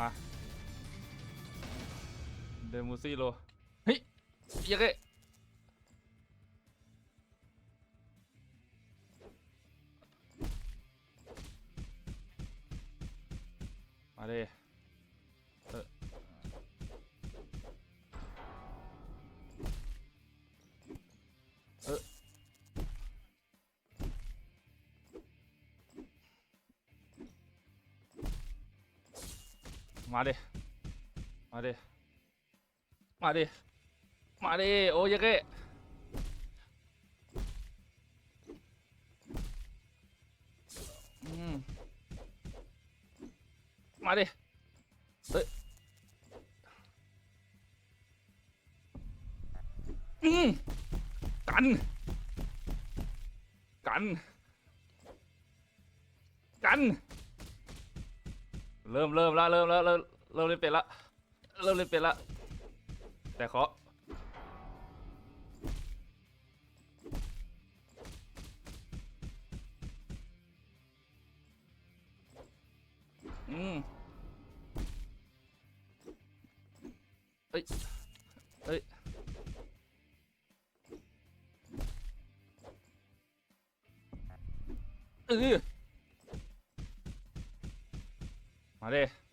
มาเดมูซี่โลเฮ้ยยังไงมาดิเมาดิ มาดิ มาดิ มาดิ โอ้ยงไงมาดิ เฮ้ย อืมกัน กัน กัน เริ่มเริ่มละเริ่มแล้วเริ่ม เริ่มเล่นเป็นละเริ่มเล่นเป็นละ แต่ขออืมเอ้ยเอ้ยเออมาดิมา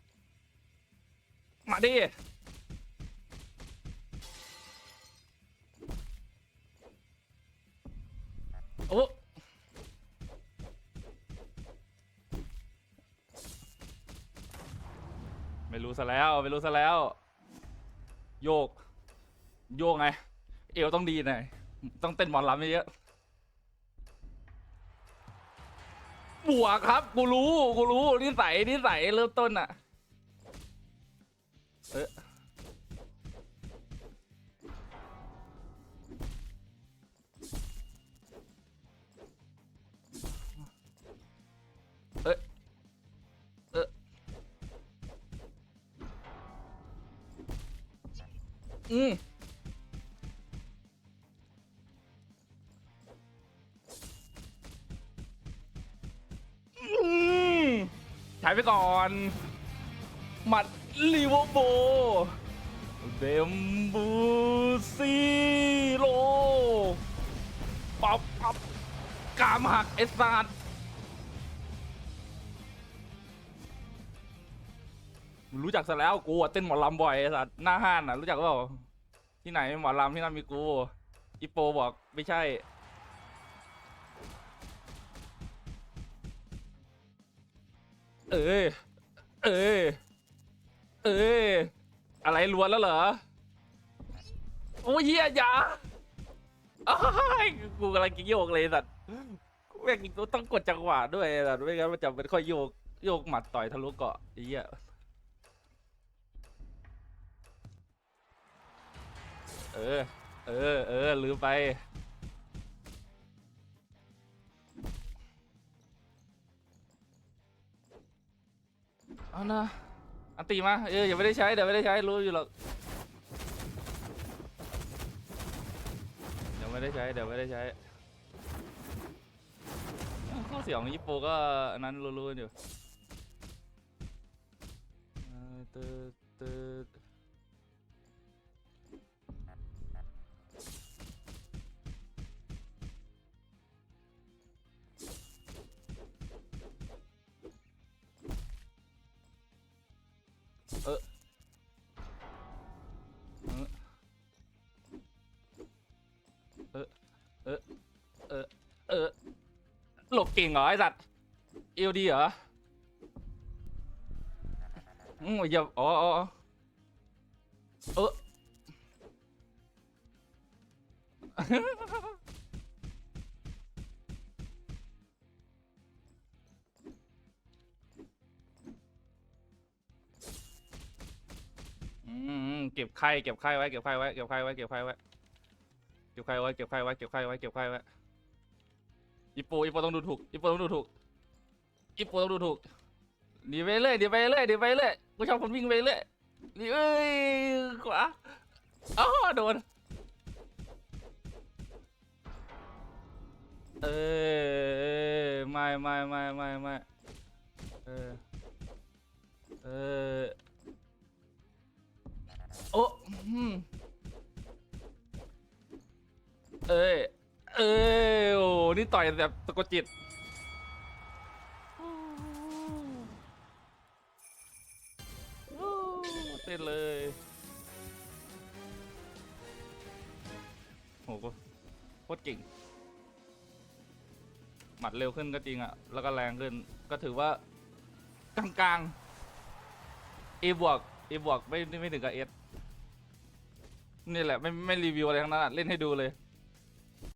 ดิโอ้ไม่รู้ซะแล้ว ไม่รู้ซะแล้ว โยก โยกไง เอวต้องดีหน่อยต้องเต้นหมอนลำเยอะบวกครับ กูรู้ กูรู้นิสัยนิสัยเริ่มต้นอะ เออเอ้ยเอออืมอืมใช้ไปก่อนหมัด ลีเวอร์โบเดมบูซีโลปับปับกามหักไอ้สัตว์มึงรู้จักซะแล้วกูอะเต้นหมอลำบ่อยไอ้สัตว์หน้าห้านอะรู้จักเปล่าที่ไหนหมอลำที่นั่นมีกูอีโปบอกไม่ใช่เอ้ยเอ้ย เอ้ยอะไรล้วนแล้วเหรอ โอ้ยเฮียอย่าอ้ายกูกำลังกินโยกเลยสัตว์กูแม่งกูต้องกดจังหวะด้วยสัตว์ไม่งั้นมันจะเป็นค่อยโยกโยกหมัดต่อยทะลุเกาะไอ้เหี้ยเออ เออ เออ ลืมไป เอานะ อันตีมาเอออย่าไม่ได้ใช้เดี๋ยวไม่ได้ใช้รู้อยู่หรอกเดี๋ยวไม่ได้ใช้เดี๋ยวไม่ได้ใช้ข้อเสียของญี่ปุ่นก็อันนั้นรู้ๆอยู่เออตึ๊ดตึ๊ดเอ เก่งเหรอไอ้สัตว์เอวดีเหรออืมอย่าอ๋ออ๋อเออเก็บไข่เก็บไข่ไว้เก็บไข่ไว้เก็บไข่ไว้เก็บไข่ไว้เก็บไข่ไว้เก็บไข่ไว้เก็บไข่ไว้เก็บไข่ไว้ อีโปอีโปต้องดูถูกอีโปต้องดูถูกอีโปต้องดูถูกหนีไปเรื่อยหนีไปเรื่อยหนีไปเรื่อยกูชอบคนวิ่งไปเรื่อยหนีเอ้ยขวาอ้าโดนเออไม่ไม่ไม่ไม่ไม่เออเออโอ้เอ้ยเอ้ยโอ้ นี่ต่อยแบบสะกดจิต เต้นเลยโหโคตรเก่ง หมัดเร็วขึ้นก็จริงอะแล้วก็แรงขึ้น ก็ถือว่ากลางๆ A บวก A บวกไม่ไม่ถึงกับ S นี่แหละ ไม่ไม่รีวิวอะไรทั้งนั้นเล่นให้ดูเลย